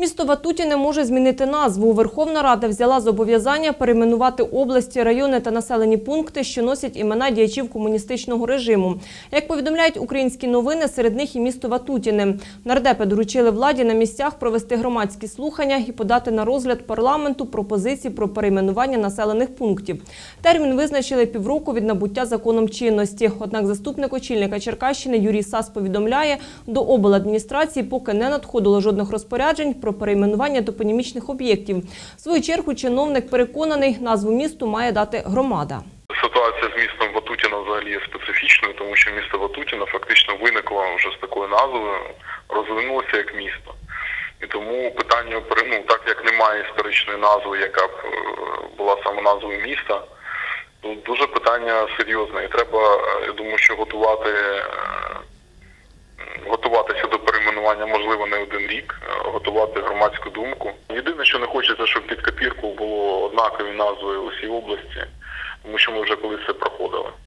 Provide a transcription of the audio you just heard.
Місто Ватутіне може змінити назву. Верховна Рада взяла зобов'язання перейменувати області, райони та населені пункти, що носять імена діячів комуністичного режиму. Як повідомляють українські новини, серед них і місто Ватутіне. Нардепи доручили владі на місцях провести громадські слухання і подати на розгляд парламенту пропозиції про перейменування населених пунктів. Термін визначили півроку від набуття законом чинності. Однак заступник очільника Черкащини Юрій Сас повідомляє, до обладміністрації поки не надходило жодних розпоряджень про перейменування топонімічних об'єктів. В свою чергу чиновник переконаний, назву місту має дати громада. Ситуація з містом Ватутіна взагалі є специфічною, тому що місто Ватутіна фактично виникло вже з такою назвою, розвинулося як місто. І тому питання ну, так як немає історичної назви, яка б е, була саме назвою міста, дуже питання серйозне. І треба, е, я думаю, що готувати, е, перейменування можливо не один рік, е, готувати громадську думку. Єдине, що не хочеться, щоб під копірку було однакові назви усій області, тому що ми вже колись це проходили.